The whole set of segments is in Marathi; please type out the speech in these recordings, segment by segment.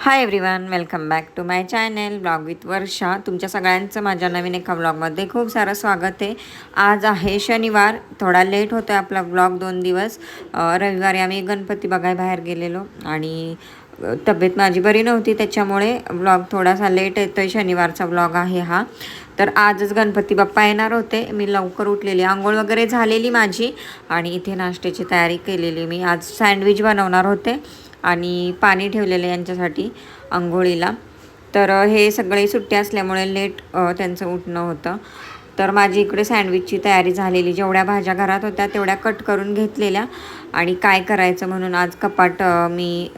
Hi everyone welcome back to my channel vlog with Varsha तुमच्या सगळ्यांचं माझ्या नवीन एका ब्लॉगमध्ये खूप सारं स्वागत आहे. आज आहे शनिवार थोडा लेट होतो आहे आपला ब्लॉग दोन दिवस. रविवारी आम्ही गणपती बघाय बाहेर गेलेलो आणि तब्येत माझी बरी नव्हती त्याच्यामुळे ब्लॉग थोडासा लेट येतो आहे शनिवारचा ब्लॉग आहे हा. तर आजच गणपती बाप्पा येणार होते. मी लवकर उठलेली आंघोळ वगैरे झालेली माझी आणि इथे नाश्त्याची तयारी केलेली मी. आज सँडविच बनवणार होते. आणि पाणी ठेवलेलं यांच्यासाठी आंघोळीला. तर हे सगळे सुट्टी असल्यामुळे लेट त्यांचं उठणं होतं. तर माझी इकडे सँडविचची तयारी झालेली. जेवढ्या भाज्या घरात होत्या तेवढ्या कट करून घेतलेल्या. आणि काय करायचं म्हणून आज कपाट मी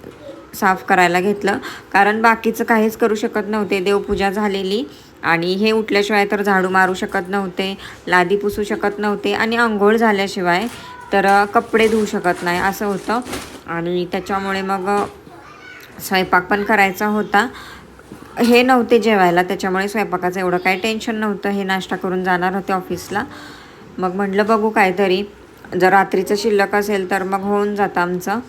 साफ करायला घेतलं. कारण बाकीचं काहीच करू शकत नव्हते. देवपूजा झालेली. आणि हे उठल्याशिवाय तर झाडू मारू शकत नव्हते लादी पुसू शकत नव्हते आणि आंघोळ झाल्याशिवाय तर कपडे धुवू शकत नाही असं होतं. आणि त्याच्यामुळे मग स्वयंपाक पण करायचा होता. हे नव्हते जेवायला त्याच्यामुळे स्वयंपाकाचं एवढं काही टेन्शन नव्हतं. हे नाश्ता करून जाणार होते ऑफिसला मग म्हटलं बघू काहीतरी. जर रात्रीचं शिल्लक असेल तर मग होऊन जातं आमचं.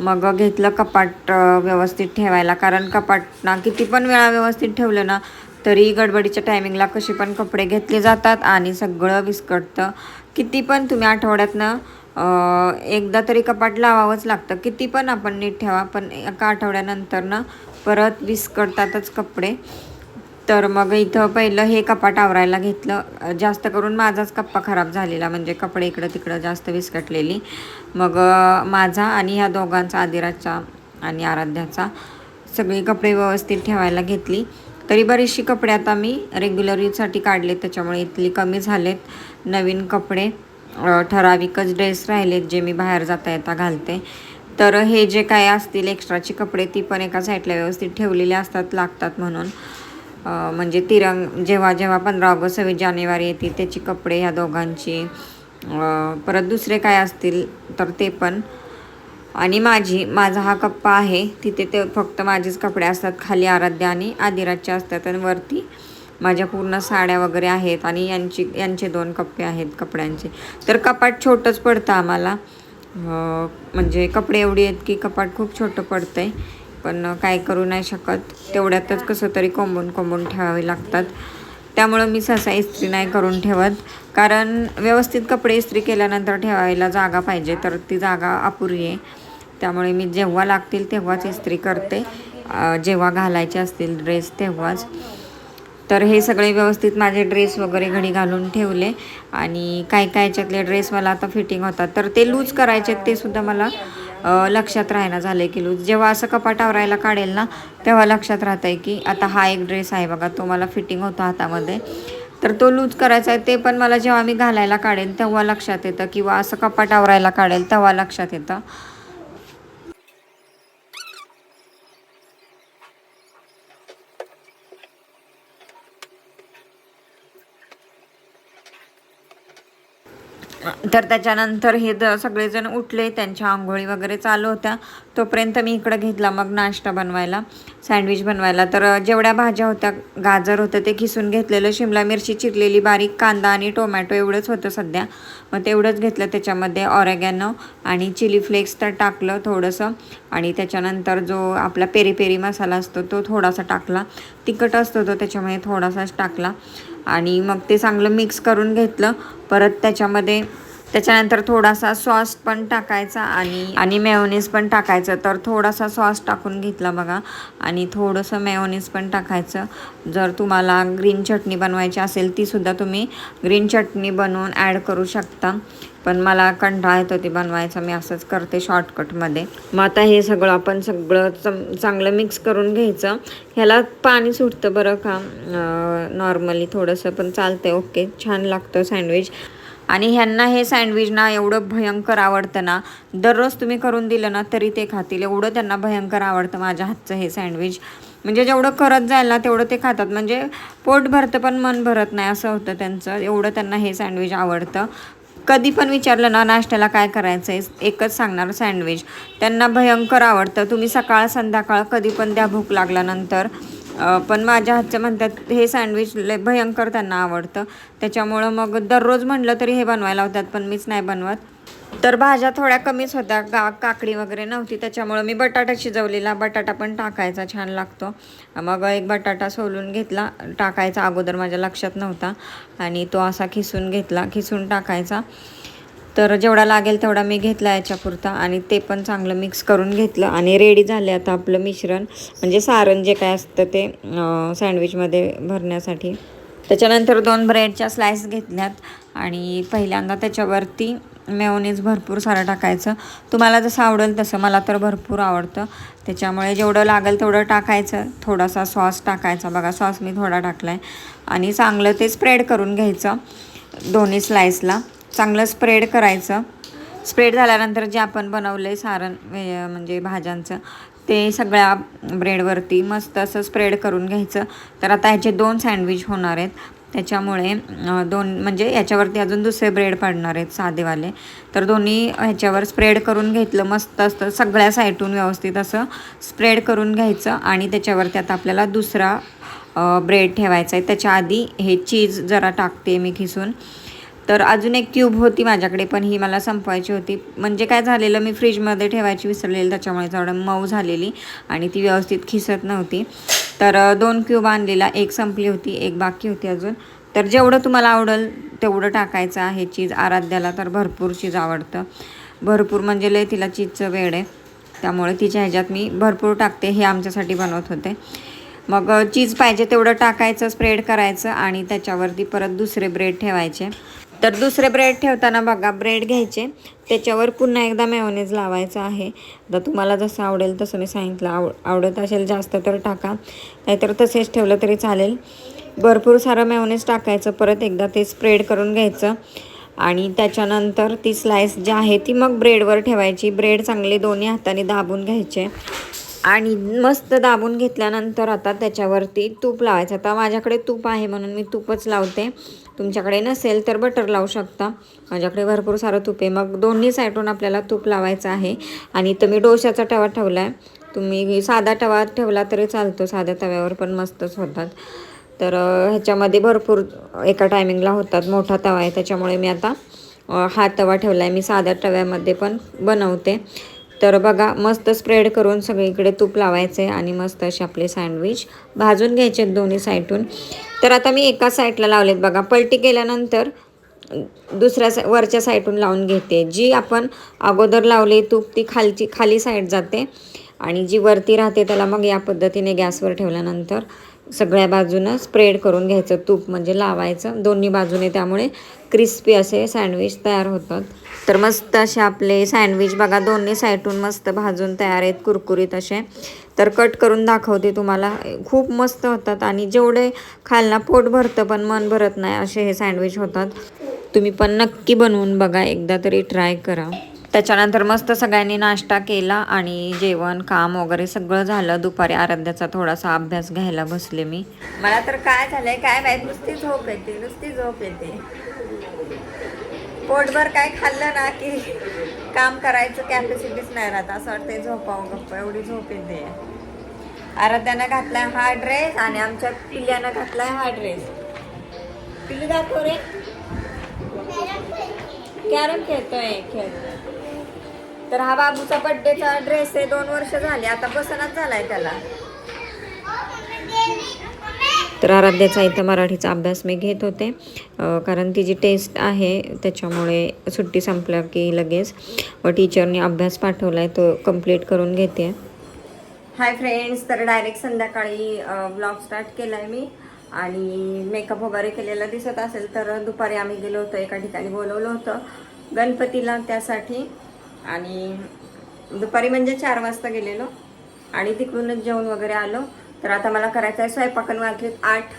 मग घेतलं कपाट व्यवस्थित ठेवायला. कारण कपाट ना किती पण वेळा व्यवस्थित ठेवलं ना तरी गडबडीच्या टायमिंगला कसे पण कपडे घेतले जातात आणि सगळं विस्कटतं. किती पण तुम्ही आठवड्यातनं एकदा तरी कपाट लावावंच लागतं. किती पण आपण नीट ठेवा पण एका आठवड्यानंतर ना परत विस्कटतातच कपडे. तर मग इथं पहिलं हे कपाट आवरायला घेतलं. जास्त करून माझाच कप्पा खराब झालेला म्हणजे कपडे इकडं तिकडं जास्त विस्कटलेली. मग माझा आणि ह्या दोघांचा आदिराजचा आणि आराध्याचा सगळी कपडे व्यवस्थित ठेवायला घेतली. तरी बरीचशी कपडे आता मी रेग्युलर यूजसाठी काढले त्याच्यामुळे इथली कमी झालेत नवीन कपडे. ठराविकच ड्रेस राहिलेत जे मी बाहेर जाता येता घालते. तर हे जे काय असतील एक्स्ट्राचे कपडे ती पण एका साईडला व्यवस्थित ठेवलेले असतात लागतात म्हणून. म्हणजे तिरंग जेव्हा जेव्हा पंधरा ऑगस्ट सव्वीस जानेवारी येते त्याची कपडे ह्या दोघांची. परत दुसरे काय असतील तर ते पण. आणि माझी माझा हा कप्पा आहे तिथे ते फक्त माझेच कपडे असतात खाली आराध्य आणि आदिराजचे असतात आणि वरती माझ्या पूर्ण साड्या वगैरे आहेत आणि यांची यांचे दोन कप्पे आहेत कपड्यांचे. तर कपाट छोटंच पडतं आम्हाला. म्हणजे कपडे एवढी आहेत की कपाट खूप छोटं पडतं आहे पण काय करू नाही शकत. तेवढ्यातच कसं तरी कोंबून कोंबून ठेवावे लागतात. त्यामुळं मी सहसा इस्त्री नाही करून ठेवत. कारण व्यवस्थित कपडे इस्त्री केल्यानंतर ठेवायला जागा पाहिजे. तर ती जागा अपुरी आहे. त्यामुळे मी जेव्हा लागतील तेव्हाच इस्त्री करते. जेव्हा घालायचे असतील ड्रेस तेव्हाच. तर हे सगळे व्यवस्थित माझे ड्रेस वगैरे घडी घालून ठेवले. आणि काय काय याच्यातले ड्रेस मला आता फिटिंग होतात. तर ते लूज करायचे ते सुद्धा मला लक्षात राहायला झालं की लूज जेव्हा असं कपाट आवरायला काढेल ना तेव्हा लक्षात राहतं आहे की आता हा एक ड्रेस आहे बघा तो मला फिटिंग होतो हातामध्ये. तर तो लूज करायचा आहे ते पण मला जेव्हा मी घालायला काढेल तेव्हा लक्षात येतं. किंवा असं कपाट आवरायला काढेल तेव्हा लक्षात येतं. तर त्याच्यानंतर हे द सगळेजण उठले त्यांच्या आंघोळी वगैरे चालू होत्या. तोपर्यंत मी इकडं घेतला मग नाश्ता बनवायला सँडविच बनवायला. तर जेवढ्या भाज्या होत्या गाजर होतं ते खिसून घेतलेलं शिमला मिरची चिरलेली बारीक कांदा आणि टोमॅटो एवढंच होतं सध्या. मग तेवढंच घेतलं त्याच्यामध्ये ऑरेगॅनो आणि चिली फ्लेक्स तर टाकलं थोडंसं. आणि त्याच्यानंतर जो आपला पेरी पेरी मसाला असतो तो थोडासा टाकला. तिखट असतो तो त्याच्यामध्ये थोडासाच टाकला. आणि मग ते चांगलं मिक्स करून घेतलं. परत त्याच्यामध्ये त्याच्यानंतर थोडासा सॉस पण टाकायचा आणि आणि मेयोनीज पण टाकायचं. तर थोडासा सॉस टाकून घेतला बघा. आणि थोडंसं मेयोनीज पण टाकायचं. जर तुम्हाला ग्रीन चटणी बनवायची असेल तीसुद्धा तुम्ही ग्रीन चटणी बनवून ॲड करू शकता. पण मला कंटाळा येतो ते बनवायचं. मी असंच करते शॉर्टकटमध्ये मग आता हे सगळं आपण सगळं चम चांगलं मिक्स करून घ्यायचं. ह्याला पाणी सुटतं बरं का? नॉर्मली थोडंसं पण चालतं ओके छान लागतं सँडविच आणि ह्यांना हे सँडविच ना एवढं भयंकर आवडतं ना दररोज तुम्ही करून दिलं ना तरी ते खातील. एवढं त्यांना भयंकर आवडतं माझ्या हातचं हे सँडविच. म्हणजे जेवढं करत जाईल ना तेवढं ते खातात. म्हणजे पोट भरतं पण मन भरत नाही असं होतं त्यांचं. एवढं त्यांना हे सँडविच आवडतं. कधी पण विचारलं ना नाश्त्याला काय करायचं आहे एकच सांगणार सँडविच. त्यांना भयंकर आवडतं. तुम्ही सकाळ संध्याकाळ कधी पण द्या भूक लागल्यानंतर. पण माझ्या हातचं म्हणतात हे सँडविच लय भयंकर त्यांना आवडतं. त्याच्यामुळं मग दररोज म्हटलं तरी हे बनवायला होतात पण मीच नाही बनवत. तर भाज्या थोड्या कमीच होत्या का काकडी वगैरे नव्हती त्याच्यामुळं मी बटाटा शिजवलेला. बटाटा पण टाकायचा छान लागतो. मग एक बटाटा सोलून घेतला टाकायचा. अगोदर माझ्या लक्षात नव्हता. आणि तो असा खिसून घेतला खिसून टाकायचा. तर जेवढा लागेल तेवढा मी घेतला याच्यापुरता आणि ते पण चांगलं मिक्स करून घेतलं आणि रेडी झाले आता आपलं मिश्रण. म्हणजे सारण जे काय असतं ते सँडविचमध्ये भरण्यासाठी. त्याच्यानंतर दोन ब्रेडच्या स्लाइस घेतल्यात आणि पहिल्यांदा त्याच्यावरती मेओनीज भरपूर सारं टाकायचं. तुम्हाला जसं आवडेल तसं मला तर भरपूर आवडतं. त्याच्यामुळे जेवढं लागेल तेवढं टाकायचं. थोडासा सॉस टाकायचा. बघा सॉस मी थोडा टाकला आहे आणि चांगलं ते स्प्रेड करून घ्यायचं दोन्ही स्लाईसला चांगलं स्प्रेड करायचं. स्प्रेड झाल्यानंतर जे आपण बनवलं आहे सारण वे- म्हणजे भाज्यांचं ते सगळ्या ब्रेडवरती मस्त असं स्प्रेड करून घ्यायचं. तर आता ह्याचे दोन सँडविच होणार आहेत. त्याच्यामुळे दोन म्हणजे याच्यावरती अजून दुसरे ब्रेड पडणार आहेत साधेवाले. तर दोन्ही ह्याच्यावर स्प्रेड करून घेतलं मस्त असतं सगळ्या साईटून व्यवस्थित असं स्प्रेड करून घ्यायचं. आणि त्याच्यावरती आता आपल्याला दुसरा ब्रेड ठेवायचा आहे. त्याच्या आधी हे चीज जरा टाकते मी खिसून. तर अजून एक क्यूब होती माझ्याकडे पण ही मला संपवायची होती. म्हणजे काय झालेलं मी फ्रीजमध्ये ठेवायची विसरलेली त्याच्यामुळे थोडं मऊ झालेली आणि ती व्यवस्थित खिसत नव्हती. तर दोन क्यूब आणलेला एक संपली होती एक बाकी होती अजून. तर जेवढं तुम्हाला आवडेल तेवढं टाकायचं आहे चीज. आराध्याला तर भरपूर चीज आवडतं. भरपूर म्हणजे लय तिला चीजचं वेळ आहे. त्यामुळे तिच्या ह्याच्यात मी भरपूर टाकते. हे आमच्यासाठी बनवत होते. मग चीज पाहिजे तेवढं टाकायचं स्प्रेड करायचं आणि त्याच्यावरती परत दुसरे ब्रेड ठेवायचे. तर दुसरे ब्रेड ठेवताना बघा ब्रेड घ्यायचे. त्याच्यावर पुन्हा एकदा मेयोनीज लावायचं आहे. तर तुम्हाला जसं आवडेल तसं मी सांगितलं आव आवडत असेल जास्त तर टाका. नाहीतर तसेच ठेवलं तरी चालेल. भरपूर सारं मेयोनीज टाकायचं परत एकदा ते स्प्रेड करून घ्यायचं. आणि त्याच्यानंतर ती स्लाइस जी आहे ती मग ब्रेडवर ठेवायची. ब्रेड चांगले दोन्ही हाताने दाबून घ्यायचे. आणि मस्त दाबून घेतल्यानंतर आता त्याच्यावरती तूप लावायचं. आता माझ्याकडे तूप आहे म्हणून मी तूपच लावते. तुमच्याकडे नसेल तर बटर लावू शकता. माझ्याकडे भरपूर सारं तूप आहे. मग दोन्ही साईडून आपल्याला तूप लावायचं आहे. आणि इथं मी डोशाचा तवा ठेवला आहे तुम्ही साधा तवा ठेवला तरी चालतो. साध्या तव्यावर पण मस्तच होतात. तर ह्याच्यामध्ये भरपूर एका टायमिंगला होतात. मोठा तवा आहे. त्याच्यामुळे मी आता हा तवा ठेवला आहे मी साध्या तव्यामध्ये पण बनवते. तर बघा मस्त स्प्रेड करून सगळीकडे तूप लावायचे आणि मस्त असे आपले सँडविच भाजून घ्यायचे दोन्ही साईडून तर आता मी एका साईडला लावलेत बघा. पलटी केल्यानंतर दुसऱ्या सा वरच्या साईडून लावून घेते. जी आपण अगोदर लावली तूप ती खालची खाली साईड जाते. आणि जी वरती राहते त्याला मग या पद्धतीने गॅसवर ठेवल्यानंतर सगळ्या बाजूनं स्प्रेड करून घ्यायचं. तूप म्हणजे लावायचं. दोन्ही बाजूने त्यामुळे क्रिस्पी असे सँडविच तयार होतात. तर मस्त असे आपले सँडविच बघा दोन्ही साईडून मस्त भाजून तयार आहेत कुरकुरीत असे. तर कट करून दाखवते तुम्हाला. खूप मस्त होतात आणि जेवढे खायला पोट भरतं पण मन भरत नाही असे हे सँडविच होतात. तुम्ही पण नक्की बनवून बघा. एकदा तरी ट्राय करा. त्याच्यानंतर मस्त सगळ्यांनी नाश्ता केला आणि जेवण काम वगैरे सगळं झालं. दुपारी आराध्याचा थोडासा अभ्यास घ्यायला बसले मी. मला तर काय झालंय काय माहीत नुसती झोप येते नुसती झोप येते. पोटभर काय खाल्लं ना की काम करायचं कॅपॅसिटीच नाही राहत. असं वाटतंय झोपावं गप्प एवढी झोप येते. आराध्यानं घातलाय हा ड्रेस आणि आमच्या पिल्ल्यानं घातलाय हा ड्रेस पिल्ली दाखव रे. कॅरम खेळतोय खेळतोय तर हा बाबूचा बर्थडेचा ड्रेस आहे दोन वर्ष झाली आता बसनाच झालाय त्याला. तर आराध्याचा इथं मराठीचा अभ्यास मी घेत होते. कारण तिची टेस्ट आहे त्याच्यामुळे सुट्टी संपल्या की लगेच. व टीचरने अभ्यास पाठवला आहे तो कंप्लीट करून घेते. हाय फ्रेंड्स तर डायरेक्ट संध्याकाळी ब्लॉग स्टार्ट केला आहे मी. आणि मेकअप वगैरे केलेला दिसत असेल तर दुपारी आम्ही गेलो होतो एका ठिकाणी बोलवलं होतं. गणपतीला त्यासाठी. आणि दुपारी म्हणजे चार वाजता गेलेलो. आणि तिकडूनच जेवण वगैरे आलो. तर आता मला करायचं आहे स्वयंपाकन वाजलेत आठ.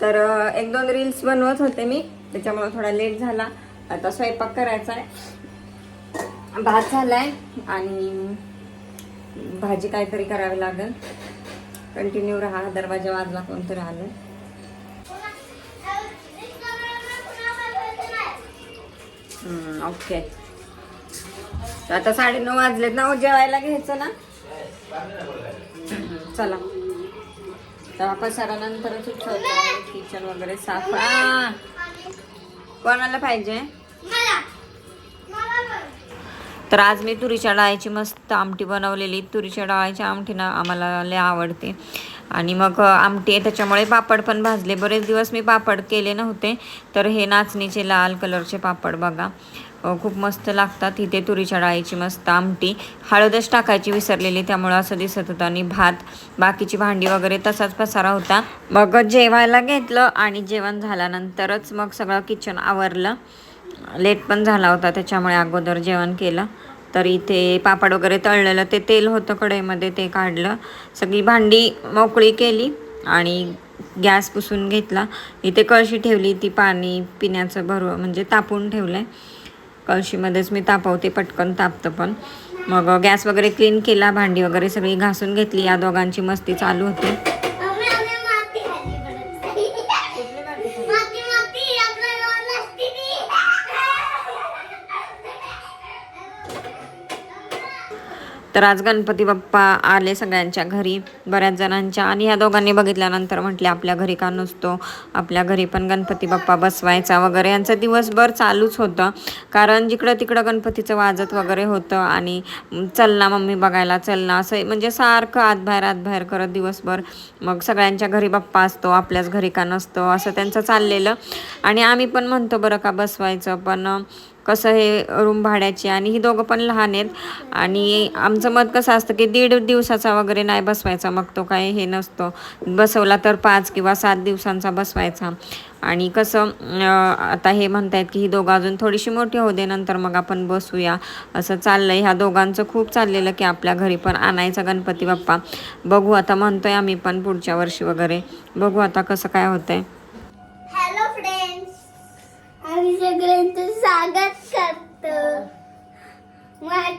तर एक दोन रील्स बनवत होते मी. त्याच्यामुळे थोडा लेट झाला. आता स्वयंपाक करायचा आहे भात झालाय. आणि भाजी काहीतरी करावी लागेल. कंटिन्यू राहा. दरवाजा वाजला कोणतरी आलं. ओके आता साडेनऊ वाजलेत ना हो, जेवायला घ्यायचं ना? चला. चला तेव्हा पसारानंतरच उठवतो. किचन वगैरे साफ कोणाला पाहिजे? तर आज मी तुरीच्या डाळीची मस्त आमटी बनवलेली. तुरीच्या डाळीच्या आमटीनं आम्हाला लय आवडते. आणि मग आमटी आहे त्याच्यामुळे पापड पण भाजले. बरेच दिवस मी पापड केले नव्हते. तर हे नाचणीचे लाल कलरचे पापड बघा. खूप मस्त लागतात. इथे तुरीच्या डाळीची मस्त आमटी. हळदच टाकायची विसरलेली त्यामुळं असं दिसत होतं. आणि भात बाकीची भांडी वगैरे तसाच पसारा होता. मग जेवायला घेतलं आणि जेवण झाल्यानंतरच मग सगळं किचन आवरलं. लेट पण झाला होता त्याच्यामुळे अगोदर जेवण केलं. तर इथे पापड वगैरे तळलेलं ते तेल होतं कढईमध्ये ते काढलं. सगळी भांडी मोकळी केली आणि गॅस पुसून घेतला. इथे कळशी ठेवली ती पाणी पिण्याचं भरव म्हणजे तापून ठेवलं आहे कळशीमध्येच मी तापवते पटकन तापतं पण. मग गॅस वगैरे क्लीन केला भांडी वगैरे सगळी घासून घेतली. या दोघांची मस्ती चालू होती. तर आज गणपती बाप्पा आले सगळ्यांच्या घरी बऱ्याच जणांच्या. आणि ह्या दोघांनी बघितल्यानंतर म्हटले आपल्या घरी का नसतो? आपल्या घरी पण गणपती बाप्पा बसवायचा वगैरे. यांचं दिवसभर चालूच होतं. कारण जिकडं तिकडं गणपतीचं वाजत वगैरे होतं आणि म, चल ना मम्मी बघायला चल ना असं म्हणजे सारखं आतबाहेर आतबाहेर करत दिवसभर. मग सगळ्यांच्या घरी बाप्पा असतो आपल्याच घरी का नसतो? असं त्यांचं चाललेलं. आणि आम्ही पण म्हणतो बरं का बसवायचं? पण कसं हे रूम भाड्याची आणि ही दोघं पण लहान आहेत. आणि आमचं मत कसं असतं की दीड दिवसाचा वगैरे नाही बसवायचा मग तो काय हे नसतो. बसवला तर पाच किंवा सात दिवसांचा बसवायचा. आणि कसं आता हे म्हणतायत की ही दोघं अजून थोडीशी मोठी होऊ दे नंतर मग आपण बसूया. असं चाललंय. ह्या दोघांचं खूप चाललेलं की आपल्या घरी पण आणायचा गणपती बाप्पा. बघू आता म्हणतोय आम्ही पण पुढच्या वर्षी वगैरे. बघू आता कसं काय होतंय. हॅलो फ्रेंड्स आम्ही सगळ्यांचं सागर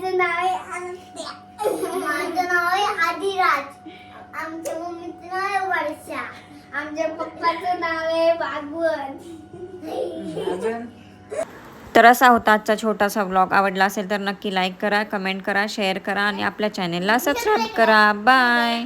माझं नाव आहे अनंत्या माझं नाव आहे आदिराज. आमच्या मम्मीचं नाव आहे वर्षा. आमच्या पप्पाचं नाव आहे भागवत तर असा होता आजचा छोटासा व्लॉग आवडला असेल तर नक्की लाईक करा कमेंट करा शेअर करा आणि आपल्या चॅनेलला सबस्क्राईब करा. बाय